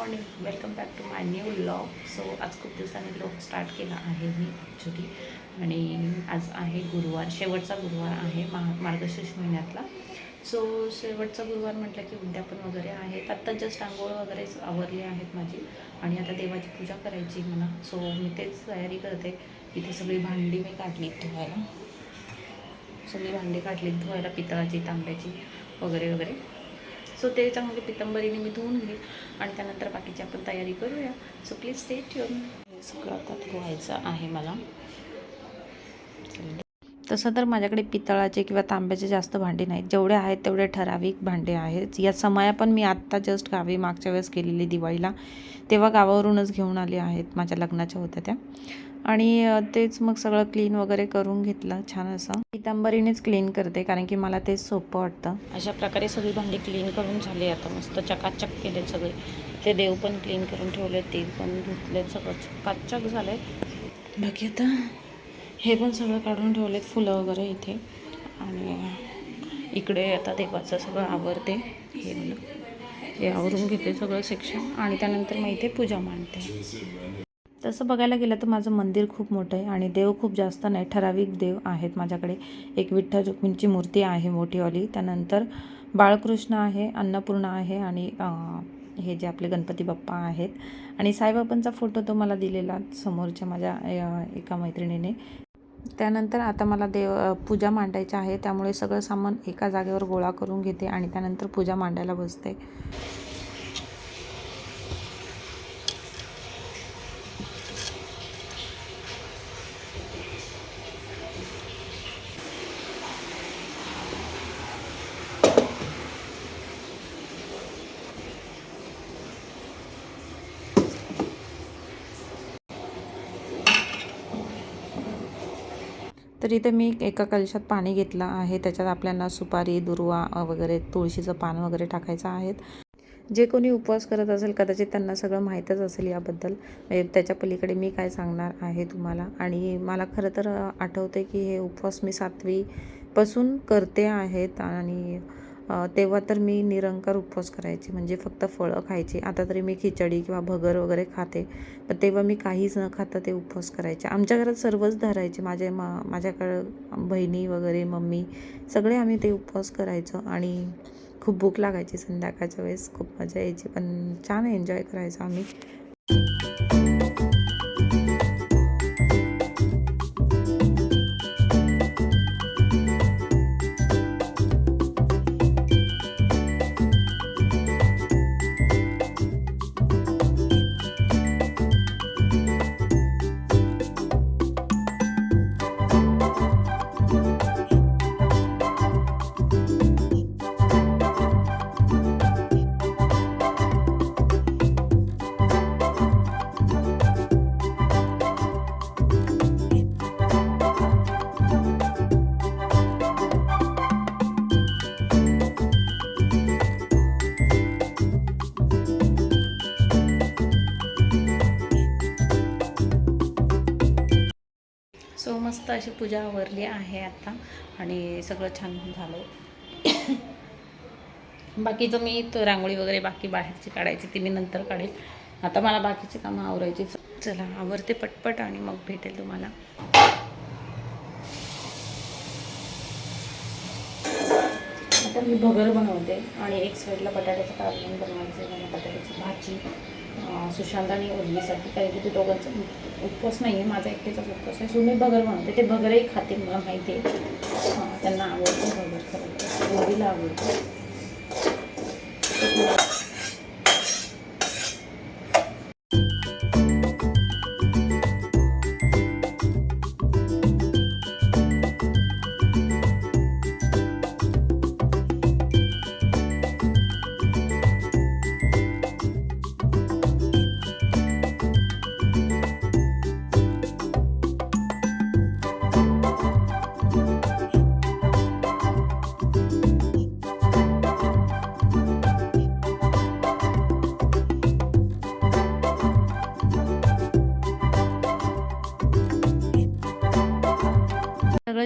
Morning welcome back to my new blog so आज खूप दिवसांनी ब्लॉग स्टार्ट केला आहे मी ॲक्च्युली आणि आज आहे गुरुवार. शेवटचा गुरुवार आहे मा मार्गशीर्ष महिन्यातला. सो शेवटचा गुरुवार म्हटलं की उद्यापन वगैरे आहेत आत्ता जस्ट आंघोळ वगैरे आवरली आहेत माझी. आणि आता देवाची पूजा करायची मला. सो मी तेच तयारी करते. इथे सगळी भांडी मी काढली धुवायला. सगळी भांडी काढली धुवायला पितळाची तांब्याची वगैरे वगैरे. सो ते चांगली पितंबरीने मी धुवून घेईल. आणि त्यानंतर बाकीची आपण तयारी करूया. सो प्लीज स्टे ट्यून हे सगळं आता धुवायचं आहे मला. तसं तर माझ्याकडे पितळाचे किंवा तांब्याचे जास्त भांडे नाहीत. जेवढे आहेत तेवढे ठराविक भांडे आहेत. या समया पण मी आत्ता जस्ट गावी मागच्या वेळेस केलेली दिवाळीला. तेव्हा गावावरूनच घेऊन आले आहेत. माझ्या लग्नाच्या होत्या त्या. आणि तेच मग सगळं क्लीन वगैरे करून घेतलं छान असं. पितांबरीनेच क्लीन करते कारण की मला तेच सोपं वाटतं. अशा प्रकारे सगळी भांडी क्लीन करून झाली आता मस्त चकाचक केले सगळे. ते देव पण क्लीन करून ठेवले ते पण धुतले सगळं. चकाचक झाले बाकी आता हे पण सगळं काढून ठेवलेत फुलं वगैरे इथे. आणि इकडे आता देवाचं सगळं आवरते. हे हे आवरून घेते सगळं सेक्शन आणि त्यानंतर मग इथे पूजा मांडते. तसं बघायला गेलं तर माझं मंदिर खूप मोठं आहे आणि देव खूप जास्त नाही ठराविक देव आहेत माझ्याकडे. एक विठ्ठल रुक्मिणीची मूर्ती आहे मोठीवाली त्यानंतर बाळकृष्ण आहे अन्नपूर्णा आहे आणि हे जे आपले गणपती बाप्पा आहेत. आणि साईबाबांचा फोटो तो मला दिलेला समोरच्या माझ्या एका मैत्रिणीने. त्यानंतर आता मला देव पूजा मांडायची आहे. त्यामुळे सगळं सामान एका जागेवर गोळा करून घेते आणि त्यानंतर पूजा मांडायला बसते. तर इथे मी एका कलशात पाणी घेतलं आहे. त्याच्यात आपल्याला सुपारी दुर्वा वगैरे तुळशीचं पान वगैरे टाकायचं आहेत. जे कोणी उपवास करत असेल कदाचित त्यांना सगळं माहीतच असेल याबद्दल. त्याच्या पलीकडे मी काय सांगणार आहे तुम्हाला? आणि मला खरं तर आठवते की हे उपवास मी सातवीपासून करते आहेत. आणि तेव्हा तर मी निरंकार उपवास करायचे म्हणजे फक्त फळं खायची. आता तरी मी खिचडी किंवा भगर वगैरे खाते पण तेव्हा मी काहीच न खाता ते उपवास करायचे. आमच्या घरात सर्वच धरायचे. माझे मा माझ्याकडं बहिणी वगैरे मम्मी सगळे आम्ही ते उपवास करायचो. आणि खूप भूक लागायची संध्याकाळच्या वेळेस. खूप मजा यायची पण छान एन्जॉय करायचो आम्ही. मस्त अशी पूजा आवरली आहे आता आणि सगळं छान झालं. बाकीचं मी तो रांगोळी वगैरे बाकी बाहेरची काढायची ती मी नंतर काढेल. आता मला बाकीची कामं आवरायची चला आवरते पटपट आणि मग भेटेल तुम्हाला. आता मी भगर बनवते आणि एक साईडला बटाट्याचं काढून बनवायचं बटाट्याची भाजी. सुशांत आणि उर्मीसाठी कारण की ते दोघांचा उपवास नाही आहे माझा एकटेचाच उपवास आहे. सो मी भगर बनवते ते भगरही खाते मला माहिती आहे. त्यांना आवडतं भगर खरं उर्मीला आवडतं.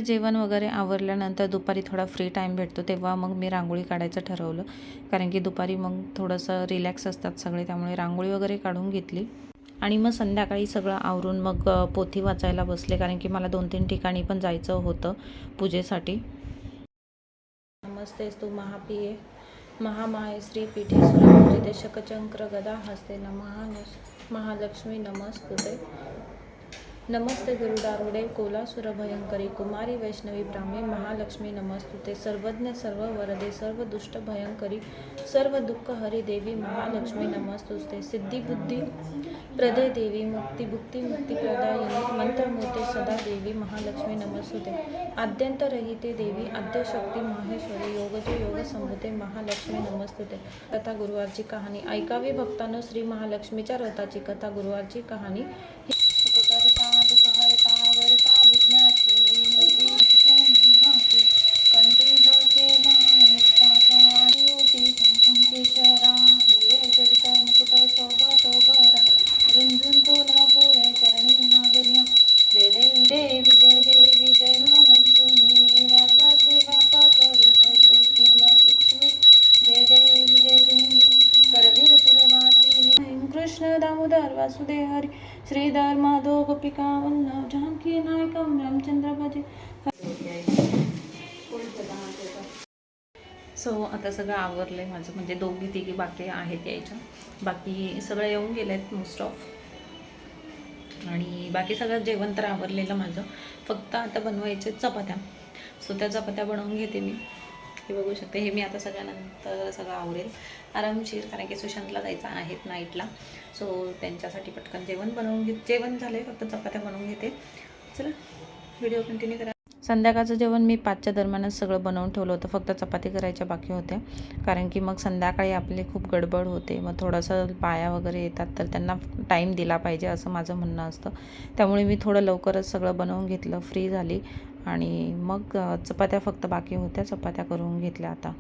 जेवण वगैरे आवरल्यानंतर दुपारी थोडा फ्री टाईम भेटतो तेव्हा मग मी रांगोळी काढायचं ठरवलं. कारण की दुपारी मग थोडंसं रिलॅक्स असतात सगळे त्यामुळे रांगोळी वगैरे काढून घेतली. आणि मग संध्याकाळी सगळं आवरून मग पोथी वाचायला बसले. कारण की मला दोन तीन ठिकाणी पण जायचं होतं पूजेसाठी. नमस्तेस तू महापिये महामाय श्री पीठे सुरपूजिते शकचक्र गदा हस्ते नमः महालक्ष्मी नमस्तुते. नमस्ते गरुडारुडे कोलासुर भयंकरी कुमारी वैष्णवी ब्राह्मी महालक्ष्मी नमस्तुते. सर्वज्ञ सर्व वरदे सर्व दुष्ट भयंकरी सर्व दुःख हरी देवी महालक्ष्मी नमस्तुते. सिद्धिबुद्धी प्रदे देवी मुक्ती भुक्ती मुक्ती प्रदायिनी मंत्रमूर्ते सदा देवी महालक्ष्मी नमस्तुते. आद्यंतरहिते देवी आद्यशक्ती माहेश्वरी योगते योग संभूते महालक्ष्मी नमस्तुते. कथा गुरुवारची कहाणी ऐकावी भक्तानं श्री महालक्ष्मीच्या रथाची कथा गुरुवारची कहाणी दामोदर वासुदेव हरी श्रीधर माधव गोपिका वल्लभ जानकी नायकम रामचंद्र भजे सो आता सगळं आवरलं आहे माझं म्हणजे दोघी तिघी बाकी आहेत यायच्या. बाकी सगळं येऊन गेले आहेत मोस्ट ऑफ आणि बाकी सगळं जेवण तर आवरलेलं माझं. फक्त आता बनवायचे चपात्या. सो त्या चपात्या बनवून घेते मी. हे बघू शकते. हे मी आता सगळ्यानंतर सगळं आवडेल आरामशीर कारण की सुशांतला जायचं आहेत नाईटला सो त्यांच्यासाठी पटकन जेवण बनवून घेत जेवण झालं आहे फक्त चपात्या बनवून घेते. चला व्हिडिओ कंटिन्यू करा. संध्याकाळचं जेवण मी पाचच्या दरम्यानच सगळं बनवून ठेवलं होतं. फक्त चपाती करायच्या बाकी होत्या. कारण की मग संध्याकाळी आपली खूप गडबड होते. मग थोडंसं पाया वगैरे येतात तर त्यांना टाईम दिला पाहिजे असं माझं म्हणणं असतं. त्यामुळे मी थोडं लवकरच सगळं बनवून घेतलं. फ्री झाली. आणि मग चपात्या फक्त बाकी होत्या. चपात्या करून घेतल्या आता.